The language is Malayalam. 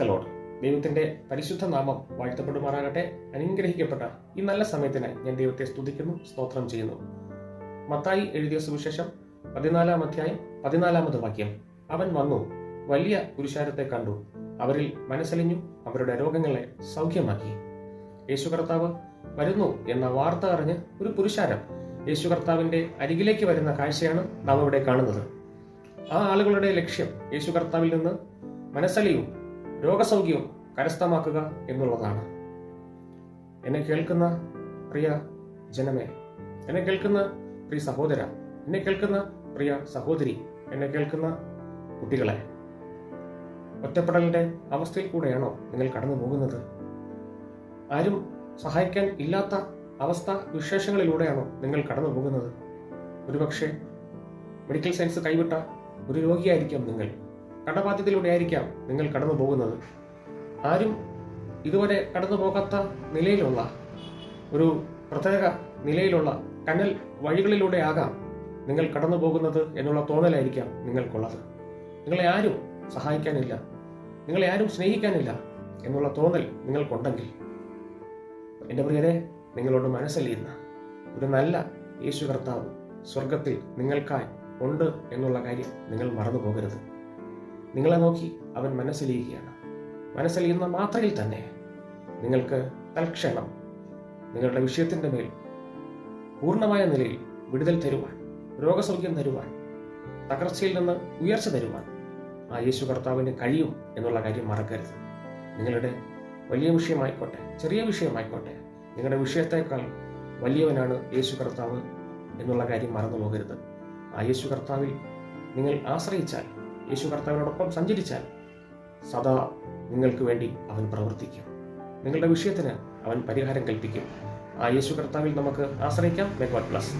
ലോഡ് ദൈവത്തിന്റെ പരിശുദ്ധ നാമം വാഴ്ത്തപ്പെടുമാറാകട്ടെ. അനുഗ്രഹിക്കപ്പെട്ട ഈ നല്ല സമയത്തിന് ഞാൻ ദൈവത്തെ സ്തുതിക്കുന്നു സ്തോത്രം ചെയ്യുന്നു. മത്തായി എഴുതിയ സുവിശേഷം പതിനാലാം അധ്യായം പതിനാലാമത് വാക്യം. അവൻ വന്നു വലിയ പുരുഷാരത്തെ കണ്ടു. അവരിൽ മനസ്സലിഞ്ഞു അവരുടെ രോഗങ്ങളെ സൗഖ്യമാക്കി. യേശു കർത്താവ് വരുന്നു എന്ന വാർത്ത അറിഞ്ഞ് ഒരു പുരുഷാരം യേശു കർത്താവിന്റെ അരികിലേക്ക് വരുന്ന കാഴ്ചയാണ് നാം ഇവിടെ കാണുന്നത്. ആ ആളുകളുടെ ലക്ഷ്യം യേശു കർത്താവിൽ നിന്ന് മനസ്സലിയും രോഗസൗഖ്യവും കരസ്ഥമാക്കുക എന്നുള്ളതാണ്. എന്നെ കേൾക്കുന്ന പ്രിയ ജനമേ എന്നെ കേൾക്കുന്ന പ്രിയ സഹോദര എന്നെ കേൾക്കുന്ന പ്രിയ സഹോദരി എന്നെ കേൾക്കുന്ന കുട്ടികളെ ഒറ്റപ്പെടലിന്റെ അവസ്ഥയിൽ കൂടെയാണോ നിങ്ങൾ കടന്നു പോകുന്നത്? ആരും സഹായിക്കാൻ ഇല്ലാത്ത അവസ്ഥ വിശേഷങ്ങളിലൂടെയാണോ നിങ്ങൾ കടന്നു പോകുന്നത്? ഒരുപക്ഷെ മെഡിക്കൽ സയൻസ് കൈവിട്ട ഒരു രോഗിയായിരിക്കാം നിങ്ങൾ. കടബാധ്യതയിലൂടെ ആയിരിക്കാം നിങ്ങൾ കടന്നു പോകുന്നത്. ആരും ഇതുവരെ കടന്നു പോകാത്ത നിലയിലുള്ള ഒരു പ്രത്യേക നിലയിലുള്ള കനൽ വഴികളിലൂടെ ആകാം നിങ്ങൾ കടന്നു പോകുന്നത് എന്നുള്ള തോന്നലായിരിക്കാം നിങ്ങൾക്കുള്ളത്. നിങ്ങളെ ആരും സഹായിക്കാനില്ല നിങ്ങളെ ആരും സ്നേഹിക്കാനില്ല എന്നുള്ള തോന്നൽ നിങ്ങൾക്കുണ്ടെങ്കിൽ എന്റെ പ്രിയരെ നിങ്ങളോട് മനസ്സലിയുന്ന ഒരു നല്ല യേശു കർത്താവ് സ്വർഗത്തിൽ നിങ്ങൾക്കായി ഉണ്ട് എന്നുള്ള കാര്യം നിങ്ങൾ മറന്നു പോകരുത് നിങ്ങളെ നോക്കി അവൻ മനസ്സിലിയുകയാണ് മനസ്സിലിയുന്ന മാത്രയിൽ തന്നെ നിങ്ങൾക്ക് തൽക്ഷണം നിങ്ങളുടെ വിഷയത്തിന്റെ മേൽ പൂർണമായ നിലയിൽ വിടുതൽ തരുവാൻ രോഗസൗഖ്യം തരുവാൻ തകർച്ചയിൽ നിന്ന് ഉയർച്ച തരുവാൻ ആ യേശു കർത്താവിന് കഴിയും എന്നുള്ള കാര്യം മറക്കരുത്. നിങ്ങളുടെ വലിയ വിഷയമായിക്കോട്ടെ ചെറിയ വിഷയമായിക്കോട്ടെ നിങ്ങളുടെ വിഷയത്തേക്കാൾ വലിയവനാണ് യേശു കർത്താവ് എന്നുള്ള കാര്യം മറന്നു പോകരുത് ആ യേശു കർത്താവിൽ നിങ്ങൾ ആശ്രയിച്ചാൽ യേശു കർത്താവിനോടൊപ്പം സഞ്ചരിച്ചാൽ സദാ നിങ്ങൾക്ക് വേണ്ടി അവൻ പ്രവർത്തിക്കും. നിങ്ങളുടെ വിഷയത്തിന് അവൻ പരിഹാരം കൽപ്പിക്കും. ആ യേശു കർത്താവിൽ നമുക്ക് ആശ്രയിക്കാം. May plus